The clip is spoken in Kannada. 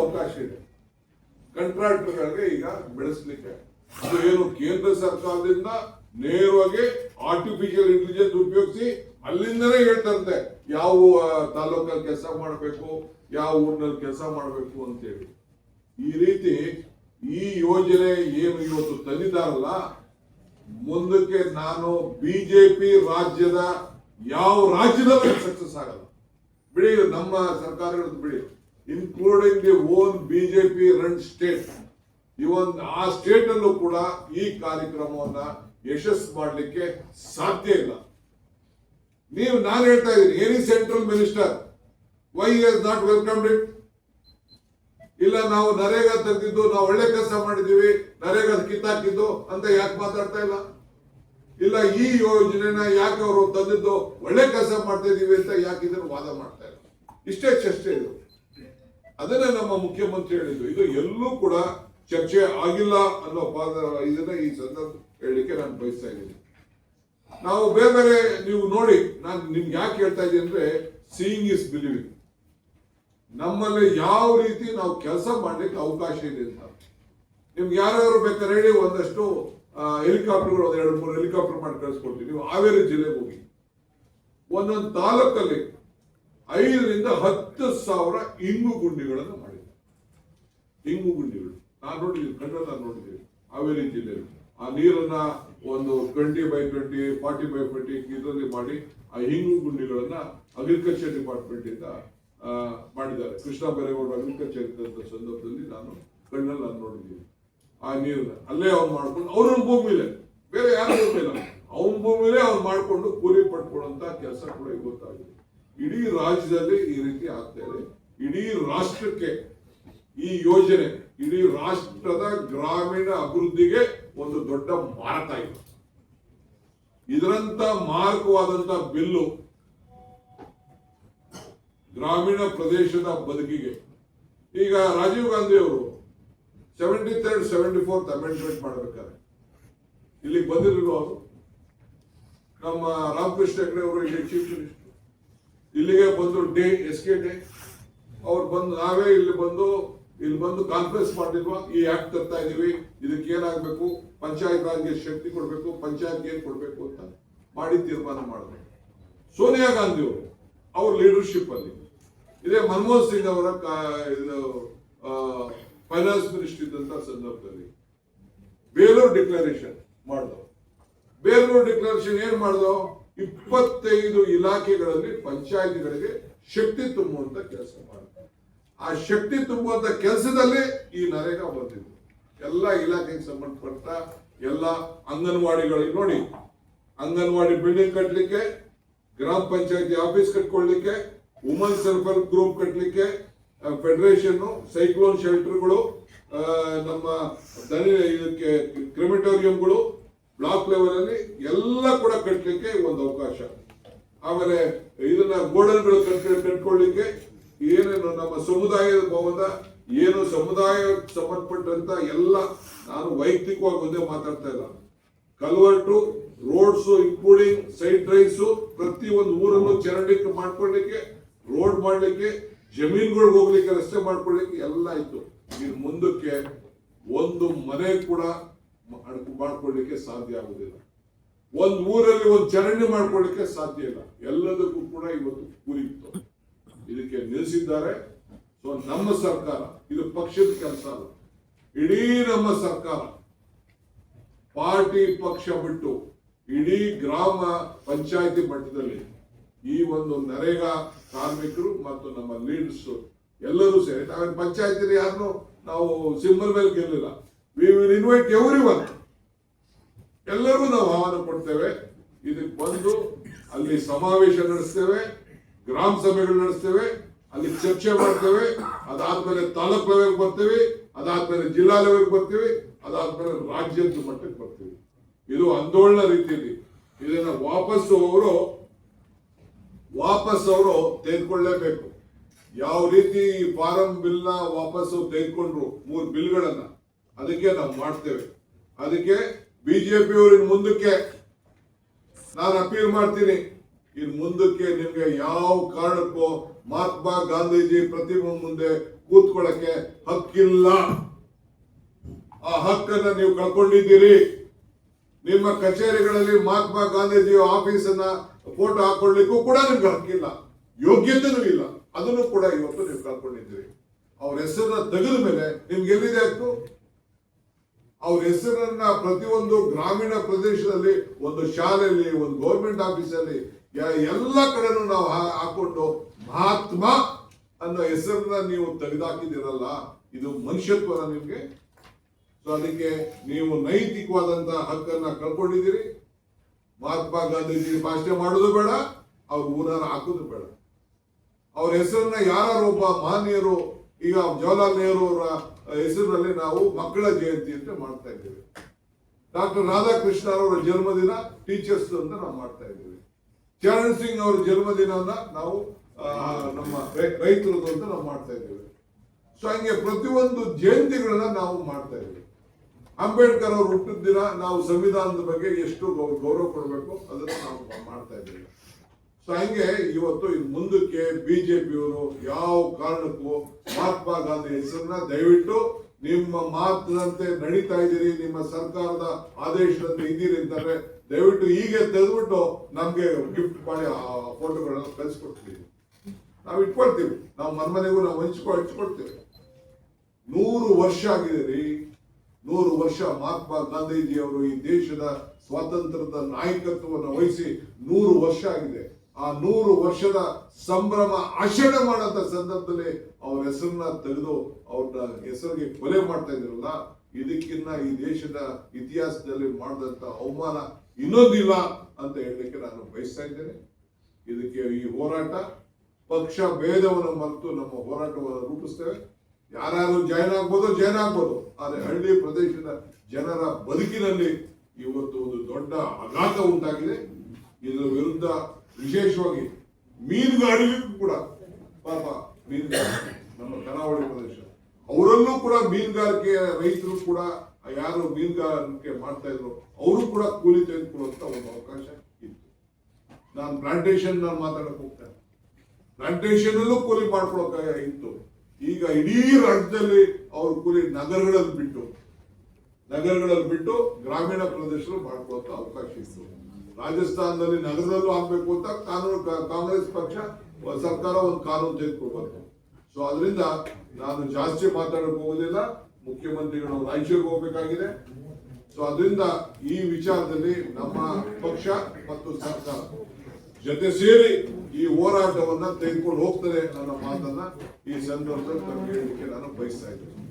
ಅವಕಾಶ ಇದೆ. ಕಂಟ್ರಾಕ್ಟರ್ಗಳಿಗೆ ಈಗ ಬೆಳೆಸಲಿಕ್ಕೆ. ಅದು ಏನು ಕೇಂದ್ರ ಸರ್ಕಾರದಿಂದ ನೇರವಾಗಿ ಆರ್ಟಿಫಿಷಿಯಲ್ ಇಂಟೆಲಿಜೆನ್ಸ್ ಉಪಯೋಗಿಸಿ ಅಲ್ಲಿಂದನೇ ಹೇಳ್ತಂತೆ, ಯಾವ ತಾಲೂಕಲ್ಲಿ ಕೆಲಸ ಮಾಡಬೇಕು, ಯಾವ ಊರಿನಲ್ಲಿ ಕೆಲಸ ಮಾಡಬೇಕು ಅಂತೇಳಿ. ಈ ರೀತಿ ಈ ಯೋಜನೆ ಏನು ಇವತ್ತು ತಂದಿದ್ದಾರಲ್ಲ, ಮುಂದಕ್ಕೆ ನಾನು ಬಿಜೆಪಿ ರಾಜ್ಯದ ಯಾವ ರಾಜ್ಯದಲ್ಲೂ ಸಕ್ಸಸ್ ಆಗಲ್ಲ. ಬಿಡಿ, ನಮ್ಮ ಸರ್ಕಾರಗಳದ್ದು ಬಿಡಿ. Including the own BJP run state ಈ ಒಂದು ಆ ಸ್ಟೇಟ್ ಅಲ್ಲೂ ಕೂಡ ಈ ಕಾರ್ಯಕ್ರಮವನ್ನ ಯಶಸ್ಸು ಮಾಡಲಿಕ್ಕೆ ಸಾಧ್ಯ ಇಲ್ಲ. ನೀವು ನಾನು ಹೇಳ್ತಾ ಇದ್ದೀನಿ any central minister why is not welcomed it ಇಲ್ಲ, ನಾವು ನರೇಗಾ ತೆಗೆದಿದ್ದು ನಾವು ಒಳ್ಳೆ ಕೆಲಸ ಮಾಡಿದೀವಿ ನರೇಗಾ ಕಿತ್ತಾಕಿದ್ದು ಅಂತ ಯಾಕೆ ಮಾತಾಡ್ತಾ ಇಲ್ಲ? ಇಲ್ಲ, ಈ ಯೋಜನೆನ ಯಾಕೆ ಅವರು ತಂದಿದ್ದು, ಒಳ್ಳೆ ಕೆಲಸ ಮಾಡ್ತಾ ಇದೀವಿ ಅಂತ ಯಾಕೆ ಇದನ್ನು ವಾದ ಮಾಡ್ತಾ ಇಲ್ಲ? ಇಷ್ಟೇ ಚರ್ಚೆ ಇದು ಅದನ್ನೇ ನಮ್ಮ ಮುಖ್ಯಮಂತ್ರಿ ಹೇಳಿದ್ರು ಇದು ಎಲ್ಲೂ ಕೂಡ ಚರ್ಚೆ ಆಗಿಲ್ಲ ಅನ್ನೋ ಪಾದ ಇದನ್ನ ಈ ಸಂದರ್ಭ ಹೇಳಲಿಕ್ಕೆ ನಾನು ಬಯಸ್ತಾ ಇದ್ದೀನಿ. ನಾವು ಬೇರೆ ಬೇರೆ ನೀವು ನೋಡಿ, ನಾನು ನಿಮ್ಗೆ ಯಾಕೆ ಹೇಳ್ತಾ ಇದ್ದೀನಿ ಅಂದ್ರೆ ಸೀಯಿಂಗ್ ಇಸ್ ಬಿಲೀವಿಂಗ್ ನಮ್ಮಲ್ಲಿ ಯಾವ ರೀತಿ ನಾವು ಕೆಲಸ ಮಾಡ್ಲಿಕ್ಕೆ ಅವಕಾಶ ಇದೆ ಅಂತ. ನಿಮ್ಗೆ ಯಾರ್ಯಾರು ಬೇಕಾದ್ರೆ ಹೇಳಿ, ಒಂದಷ್ಟು ಹೆಲಿಕಾಪ್ಟರ್ಗಳು ಒಂದ್ ಎರಡು ಮೂರು ಹೆಲಿಕಾಪ್ಟರ್ ಮಾಡಿ ಕಳಿಸ್ಕೊಡ್ತೀವಿ ನೀವು ಹಾವೇರಿ ಜಿಲ್ಲೆಗೆ ಹೋಗಿ. ಒಂದೊಂದು ತಾಲೂಕಲ್ಲಿ ಐದರಿಂದ ಹತ್ತು ಸಾವಿರ ಇಂಗು ಗುಂಡಿಗಳನ್ನು ಮಾಡಿದ್ದಾರೆ ಇಂಗು ಗುಂಡಿಗಳು. ನಾನು ನೋಡಿದ್ದೀನಿ, ಕಣ್ಣಲ್ಲಿ ನಾನು ನೋಡಿದ್ದೀನಿ. ಹಾವೇರಿ ಜಿಲ್ಲೆಯಲ್ಲಿ. ಆ ನೀರನ್ನ ಒಂದು twenty by twenty forty by ಇದರಲ್ಲಿ ಮಾಡಿ ಆ ಇಂಗು ಗುಂಡಿಗಳನ್ನ ಅಗ್ರಿಕಲ್ಚರ್ ಡಿಪಾರ್ಟ್ಮೆಂಟ್ ಇಂದ ಮಾಡಿದ್ದಾರೆ. ಕೃಷ್ಣ ಬೈರೇಗೌಡ ಅಗ್ರಿಕಲ್ಚರ್ ಸಂದರ್ಭದಲ್ಲಿ ನಾನು ಕಣ್ಣಲ್ಲಿ ನಾನು ನೋಡಿದ್ದೀನಿ. ಆ ನೀರನ್ನ ಅಲ್ಲೇ ಅವ್ನು ಮಾಡ್ಕೊಂಡು ಅವ್ರ ಭೂಮಿಲೆ ಬೇರೆ ಯಾರು ಭೂಮಿ ಇಲ್ಲ ಅವನ ಭೂಮಿಲೆ ಅವ್ನು ಮಾಡಿಕೊಂಡು ಕೂಲಿ ಪಡ್ಕೊಳ್ಳುವಂತ ಕೆಲಸ ಕೂಡ ಗೊತ್ತಾಗಿದೆ. ಇಡೀ ರಾಜ್ಯದಲ್ಲಿ ಈ ರೀತಿ ಆಗ್ತಾ ಇದೆ. ಇಡೀ ರಾಷ್ಟ್ರಕ್ಕೆ ಈ ಯೋಜನೆ, ಇಡೀ ರಾಷ್ಟ್ರದ ಗ್ರಾಮೀಣ ಅಭಿವೃದ್ಧಿಗೆ ಒಂದು ದೊಡ್ಡ ಮಾರಕ ಇದೆ. ಇದರಂತ ಮಾರಕವಾದಂತ ಬಿಲ್ಲು ಗ್ರಾಮೀಣ ಪ್ರದೇಶದ ಬದುಕಿಗೆ. ಈಗ ರಾಜೀವ್ ಗಾಂಧಿ ಅವರು seventy third seventy fourth amendment ಮಾಡಬೇಕಾದ್ರೆ. ಇಲ್ಲಿಗೆ ಬಂದಿರಲಿಲ್ಲ ಅವರು ನಮ್ಮ ರಾಮಕೃಷ್ಣ ಹೆಗಡೆ ಅವರು ಇಲ್ಲಿ ಚೀಫ್ ಮಿನಿಸ್ಟರ್ ಇಲ್ಲಿಗೆ ಬಂದು ಡೇ, ಎಸ್ ಕೆ ಡೇ. ಅವ್ರು ಬಂದು, ನಾವೇ ಇಲ್ಲಿ ಬಂದು ಇಲ್ಲಿ ಬಂದು ಕಾನ್ಫರೆನ್ಸ್ ಮಾಡಿಲ್ವಾ ಈ ಆಕ್ಟ್ ತರ್ತಾ ಇದೀವಿ. ಇದಕ್ಕೆ ಏನಾಗಬೇಕು? ಪಂಚಾಯತ್ ರಾಜ್ಗೆ ಶಕ್ತಿ ಕೊಡಬೇಕು ಪಂಚಾಯತ್ ಏನು ಕೊಡಬೇಕು ಅಂತ ಮಾಡಿ ತೀರ್ಮಾನ ಮಾಡಬೇಕು ಸೋನಿಯಾ ಗಾಂಧಿ ಅವರು, ಅವ್ರ ಲೀಡರ್ಶಿಪ್ ಅಲ್ಲಿ. ಇದೇ ಮನಮೋಹನ್ ಸಿಂಗ್ ಅವರ ಇದು ಫೈನಾನ್ಸ್ ಮಿನಿಸ್ಟರ್ ಇದ್ದಂತ ಸಂದರ್ಭದಲ್ಲಿ ಬೇಲೂರು ಡಿಕ್ಲರೇಷನ್ ಮಾಡಿದ್ರು. ಬೇಲೂರು ಡಿಕ್ಲರೇಷನ್ ಏನ್ ಮಾಡ್ದೋ ಇಪ್ಪತ್ತೈದು ಇಲಾಖೆಗಳಲ್ಲಿ ಪಂಚಾಯತಿಗಳಿಗೆ ಶಕ್ತಿ ತುಂಬುವಂತ ಕೆಲಸ ಮಾಡಿದ್ರು ಆ ಶಕ್ತಿ ತುಂಬುವಂತ ಕೆಲಸದಲ್ಲಿ ಈ ನರೇಗಾ ಬಂದಿದೆ. ಎಲ್ಲ ಇಲಾಖೆಗೆ ಸಂಬಂಧಪಟ್ಟ ಎಲ್ಲ ಅಂಗನವಾಡಿಗಳಿಗೆ ನೋಡಿ, ಅಂಗನವಾಡಿ ಬಿಲ್ಡಿಂಗ್ ಕಟ್ಟಲಿಕ್ಕೆ ಗ್ರಾಮ ಪಂಚಾಯತಿ ಆಫೀಸ್ ಕಟ್ಕೊಳ್ಳಿಕ್ಕೆ ವುಮನ್ ಹೆಲ್ಪ್ ಗ್ರೂಪ್ ಕಟ್ಟಲಿಕ್ಕೆ ಫೆಡರೇಷನ್ ಸೈಕ್ಲೋನ್ ಶೆಲ್ಟರ್ಗಳು ನಮ್ಮ ಇದಕ್ಕೆ ಕ್ರಿಮಿಟೋರಿಯಂಗಳು ಬ್ಲಾಕ್ ಲೆವೆಲ್ ಅಲ್ಲಿ ಎಲ್ಲ ಕೂಡ ಕಟ್ಟಲಿಕ್ಕೆ ಒಂದು ಅವಕಾಶ. ಆಮೇಲೆ ಇದನ್ನ ಗೋಡನ್ಗಳು ಕಟ್ಕೊಳ್ಳಿಕ್ಕೆ ಏನೇನು ನಮ್ಮ ಸಮುದಾಯದ ಭವನ ಏನು ಸಮುದಾಯ ಸಂಬಂಧಪಟ್ಟಂತ ಎಲ್ಲ ನಾನು ವೈಯಕ್ತಿಕವಾಗಿ ಒಂದೇ ಮಾತಾಡ್ತಾ ಇಲ್ಲ. Culvert, roads including side drives ಪ್ರತಿ ಒಂದು ಊರನ್ನು ಚರಂಡಿಕೆ ಮಾಡ್ಕೊಳ್ಳಿಕ್ಕೆ ರೋಡ್ ಮಾಡ್ಲಿಕ್ಕೆ, ಜಮೀನುಗಳಿಗೆ ಹೋಗ್ಲಿಕ್ಕೆ ರಸ್ತೆ ಮಾಡ್ಕೊಳ್ಳಿಕ್ಕೆ ಎಲ್ಲ ಇತ್ತು ಇನ್ನು ಮುಂದಕ್ಕೆ ಒಂದು ಮನೆ ಕೂಡ ಮಾಡ್- ಮಾಡ್ಕೊಳ್ಳಿಕ್ಕೆ ಸಾಧ್ಯ ಆಗುದಿಲ್ಲ. ಒಂದ್ ಊರಲ್ಲಿ ಒಂದು ಚರಂಡಿ ಮಾಡ್ಕೊಳ್ಳಿಕ್ಕೆ ಸಾಧ್ಯ ಇಲ್ಲ. ಎಲ್ಲದಕ್ಕೂ ಕೂಡ ಇವತ್ತು ಕುರಿತು ಇದಕ್ಕೆ ನಿಲ್ಲಿಸಿದ್ದಾರೆ ಸೊ ನಮ್ಮ ಸರ್ಕಾರ, ಇದು ಪಕ್ಷದ ಕೆಲಸ ಅಲ್ಲ. ಇಡೀ ನಮ್ಮ ಸರ್ಕಾರ ಪಾರ್ಟಿ ಪಕ್ಷ ಬಿಟ್ಟು ಇಡೀ ಗ್ರಾಮ ಪಂಚಾಯತಿ ಮಟ್ಟದಲ್ಲಿ ಈ ಒಂದು ನರೇಗಾ ಕಾರ್ಮಿಕರು ಮತ್ತು ನಮ್ಮ ಲೀಡರ್ಸ್ ಎಲ್ಲರೂ ಸೇರಿ ಪಂಚಾಯತಿ ಯಾರನ್ನು ನಾವು ಸಿಂಬಲ್ ಮೇಲೆ ಗೆಲ್ಲಿಲ್ಲ. We will invite every one ಎಲ್ಲರೂ ನಾವು ಆಹ್ವಾನ ಕೊಡ್ತೇವೆ. ಇದಕ್ಕೆ ಬಂದು ಅಲ್ಲಿ ಸಮಾವೇಶ ನಡೆಸ್ತೇವೆ, ಗ್ರಾಮ ಸಭೆಗಳು ನಡೆಸ್ತೇವೆ, ಅಲ್ಲಿ ಚರ್ಚೆ ಮಾಡ್ತೇವೆ, ಅದಾದ್ಮೇಲೆ ತಾಲೂಕ್ ಲೆವೆಲ್ ಬರ್ತೇವೆ, ಅದಾದ್ಮೇಲೆ ಜಿಲ್ಲಾ ಲೆವೆಲ್ ಬರ್ತೀವಿ, ಅದಾದ್ಮೇಲೆ ರಾಜ್ಯದ ಮಟ್ಟಕ್ಕೆ ಬರ್ತೀವಿ. ಇದು ಆಂದೋಲನ ರೀತಿಯಲ್ಲಿ. ಇದನ್ನ ವಾಪಸ್ ಅವರು ವಾಪಸ್ ಅವರು ತೆಗೆದುಕೊಳ್ಳಲೇಬೇಕು ಯಾವ ರೀತಿ ಫಾರಂ ಬಿಲ್ ವಾಪಸ್ ತೆಗೆದುಕೊಂಡ್ರು, ಮೂರು ಬಿಲ್ಗಳನ್ನ ಅದಕ್ಕೆ ನಾವು ಮಾಡ್ತೇವೆ. ಅದಕ್ಕೆ ಬಿಜೆಪಿಯವರು ಇನ್ನು ಮುಂದಕ್ಕೆ ನಾನು ಅಪೀಲ್ ಮಾಡ್ತೀನಿ. ಇನ್ನು ಮುಂದಕ್ಕೆ ನಿಮ್ಗೆ ಯಾವ ಕಾರಣಕ್ಕೂ ಮಹಾತ್ಮ ಗಾಂಧೀಜಿ ಪ್ರತಿಮೆ ಮುಂದೆ ಕೂತ್ಕೊಳ್ಳಕ್ಕೆ ಹಕ್ಕಿಲ್ಲ. ಆ ಹಕ್ಕನ್ನ ನೀವು ಕಳ್ಕೊಂಡಿದ್ದೀರಿ. ನಿಮ್ಮ ಕಚೇರಿಗಳಲ್ಲಿ ಮಹಾತ್ಮ ಗಾಂಧೀಜಿ ಆಫೀಸನ್ನ ಫೋಟೋ ಹಾಕೊಳ್ಳಿಕ್ಕೂ ಕೂಡ ನಿಮ್ಗೆ ಹಕ್ಕಿಲ್ಲ. ಯೋಗ್ಯತೆನೂ ಇಲ್ಲ. ಅದನ್ನು ಕೂಡ ಇವತ್ತು ನೀವು ಕಳ್ಕೊಂಡಿದ್ದೀರಿ. ಅವ್ರ ಹೆಸರನ್ನ ತೆಗೆದ ಮೇಲೆ ನಿಮ್ಗೆ ಎಲ್ಲಿದೆ ಹಕ್ಕು? ಅವ್ರ ಹೆಸರನ್ನ ಪ್ರತಿಯೊಂದು ಗ್ರಾಮೀಣ ಪ್ರದೇಶದಲ್ಲಿ ಒಂದು ಶಾಲೆಯಲ್ಲಿ, ಒಂದು ಗೌರ್ಮೆಂಟ್ ಆಫೀಸಲ್ಲಿ ಎಲ್ಲ ಕಡೆನೂ ನಾವು ಹಾಕೊಂಡು ಮಹಾತ್ಮ ಅನ್ನೋ ಹೆಸರನ್ನ ನೀವು ತೆಗೆದಾಕಿದಿರಲ್ಲ ಇದು ಮನುಷ್ಯತ್ವನ ನಿಮಗೆ. ಸೊ ಅದಕ್ಕೆ ನೀವು ನೈತಿಕವಾದಂತಹ ಹಕ್ಕನ್ನ ಕಳ್ಕೊಂಡಿದ್ದೀರಿ. ಮಹಾತ್ಮ ಗಾಂಧೀಜಿ ಭಾಷಣ ಮಾಡೋದು ಬೇಡ, ಅವ್ರ ಊರನ್ನ ಹಾಕೋದು ಬೇಡ. ಅವ್ರ ಹೆಸರನ್ನ ಯಾರು ಒಬ್ಬ ಮಾನ್ಯರು, ಈಗ ಜವಾಹರ್ಲಾಲ್ ನೆಹರು ಅವರ ಹೆಸರಿನಲ್ಲಿ ನಾವು ಮಕ್ಕಳ ಜಯಂತಿ ಅಂತ ಮಾಡ್ತಾ ಇದ್ದೇವೆ. ಡಾಕ್ಟರ್ ರಾಧಾಕೃಷ್ಣ ಅವರ ಜನ್ಮದಿನ ಟೀಚರ್ಸ್ ಅಂತ ನಾವು ಮಾಡ್ತಾ ಇದ್ದೇವೆ. ಚರಣ್ ಸಿಂಗ್ ಅವರ ಜನ್ಮದಿನವನ್ನ ನಾವು ನಮ್ಮ ರೈತರದ್ದು ಅಂತ ನಾವು ಮಾಡ್ತಾ ಇದ್ದೇವೆ. ಸೊ ಹಂಗೆ ಪ್ರತಿಯೊಂದು ಜಯಂತಿಗಳನ್ನ ನಾವು ಮಾಡ್ತಾ ಇದ್ದೇವೆ. ಅಂಬೇಡ್ಕರ್ ಅವರು ಹುಟ್ಟಿದ ದಿನ ನಾವು ಸಂವಿಧಾನದ ಬಗ್ಗೆ ಎಷ್ಟು ಗೌರವ ಕೊಡಬೇಕು ಅದನ್ನು ನಾವು ಮಾಡ್ತಾ ಇದ್ದೇವೆ. ಸೊ ಹಂಗೆ ಇವತ್ತು ಮುಂದಕ್ಕೆ ಬಿಜೆಪಿಯವರು ಯಾವ ಕಾರಣಕ್ಕೂ ಮಹಾತ್ಮ ಗಾಂಧಿ ಹೆಸರನ್ನ ದಯವಿಟ್ಟು ನಿಮ್ಮ ಮಾತಿನಂತೆ ನಡೀತಾ ಇದ್ದೀರಿ, ನಿಮ್ಮ ಸರ್ಕಾರದ ಆದೇಶದಂತೆ ಇದ್ದೀರಿ ಅಂತಾರೆ ದಯವಿಟ್ಟು ಹೀಗೆ ತೆಗೆದ್ಬಿಟ್ಟು ನಮ್ಗೆ ಗಿಫ್ಟ್ ಮಾಡಿ ಆ ಫೋಟೋಗಳನ್ನ ಕಳಿಸ್ಕೊಡ್ತೀವಿ. ನಾವು ಇಟ್ಕೊಳ್ತೀವಿ. ನಾವು ಮನ್ಮನೆಗೂ ನಾವು ಹಂಚ್ಕೊ, ಹಂಚ್ಕೊಳ್ತೀವಿ. ನೂರು ವರ್ಷ ಆಗಿದೆ ರೀ ನೂರು ವರ್ಷ ಮಹಾತ್ಮ ಗಾಂಧೀಜಿ ಅವರು ಈ ದೇಶದ ಸ್ವಾತಂತ್ರ್ಯದ ನಾಯಕತ್ವವನ್ನು ವಹಿಸಿ ನೂರು ವರ್ಷ ಆಗಿದೆ. ಆ ನೂರು ವರ್ಷದ ಸಂಭ್ರಮ ಆಚರಣೆ ಮಾಡಂತ ಸಂದರ್ಭದಲ್ಲಿ ಅವ್ರ ಹೆಸರನ್ನ ತೆಗೆದು ಅವ್ರನ್ನ ಹೆಸರಿಗೆ ಕೊಲೆ ಮಾಡ್ತಾ ಇದ್ರಲ್ಲ, ಇದಕ್ಕಿನ್ನ ಈ ದೇಶದ ಇತಿಹಾಸದಲ್ಲಿ ಮಾಡಿದಂತ ಅವಮಾನ ಇನ್ನೊಂದಿಲ್ಲ ಅಂತ ಹೇಳಲಿಕ್ಕೆ ನಾನು ಬಯಸ್ತಾ ಇದ್ದೇನೆ. ಇದಕ್ಕೆ ಈ ಹೋರಾಟ, ಪಕ್ಷ ಭೇದವನ್ನು ಮರೆತು ನಮ್ಮ ಹೋರಾಟವನ್ನು ರೂಪಿಸ್ತೇವೆ. ಯಾರ್ಯಾರು ಜಾಯ್ನ್ ಆಗ್ಬೋದು ಜಾಯ್ನ್ ಆಗ್ಬೋದು. ಆದರೆ ಹಳ್ಳಿ ಪ್ರದೇಶದ ಜನರ ಬದುಕಿನಲ್ಲಿ ಇವತ್ತು ಒಂದು ದೊಡ್ಡ ಆಘಾತ ಉಂಟಾಗಿದೆ. ಇದರ ವಿರುದ್ಧ ವಿಶೇಷವಾಗಿ ಮೀನುಗಾರಿಗೂ ಕೂಡ ಪಾಪ ಮೀನುಗಾರಿಕೆ, ನಮ್ಮ ಕರಾವಳಿ ಪ್ರದೇಶ. ಅವರಲ್ಲೂ ಕೂಡ ಮೀನುಗಾರಿಕೆ ರೈತರು ಕೂಡ ಯಾರು ಮೀನುಗಾರಿಕೆ ಮಾಡ್ತಾ ಇದ್ರು, ಅವರು ಕೂಡ ಕೂಲಿ ತೆಗೆದುಕೊಳ್ಳುವಂತ ಒಂದು ಅವಕಾಶ ಇತ್ತು. ನಾನು ಪ್ಲಾಂಟೇಶನ್ ನಾನು ಮಾತಾಡಕ್ ಹೋಗ್ತೇನೆ. ಪ್ಲಾಂಟೇಶನ್ ಅಲ್ಲೂ ಕೂಲಿ ಮಾಡ್ಕೊಳಕ ಇತ್ತು. ಈಗ ಇಡೀ ರಾಜ್ಯದಲ್ಲಿ ಅವ್ರ ಕೂಲಿ ನಗರಗಳಲ್ಲಿ ಬಿಟ್ಟು ನಗರಗಳಲ್ಲಿ ಬಿಟ್ಟು ಗ್ರಾಮೀಣ ಪ್ರದೇಶದಲ್ಲಿ ಮಾಡ್ಕೊಳ್ಳುವಂತ ಅವಕಾಶ ಇತ್ತು. ರಾಜಸ್ಥಾನದಲ್ಲಿ ನಗರದಲ್ಲೂ ಆಗ್ಬೇಕು ಅಂತ ಕಾನೂನು ಕಾಂಗ್ರೆಸ್ ಪಕ್ಷ ಸರ್ಕಾರ ಒಂದು ಕಾನೂನು ತೆಗೆದುಕೊಳ್ಬಾರ್ದು ಸೊ ಅದರಿಂದ ನಾನು ಜಾಸ್ತಿ ಮಾತಾಡಕ್ ಹೋಗೋದಿಲ್ಲ. ಮುಖ್ಯಮಂತ್ರಿಗಳು ರಾಯಚೂರಿಗೆ ಹೋಗ್ಬೇಕಾಗಿದೆ. ಸೊ ಅದರಿಂದ ಈ ವಿಚಾರದಲ್ಲಿ ನಮ್ಮ ಪಕ್ಷ ಮತ್ತು ಸರ್ಕಾರ ಜೊತೆ ಸೇರಿ ಈ ಹೋರಾಟವನ್ನ ತೆಗೆದುಕೊಂಡು ಹೋಗ್ತಾರೆ ಅನ್ನೋ ಮಾತನ್ನ ಈ ಸಂದರ್ಭದಲ್ಲಿ ನಾನು ಬಯಸ್ತಾ ಇದ್ದೇನೆ.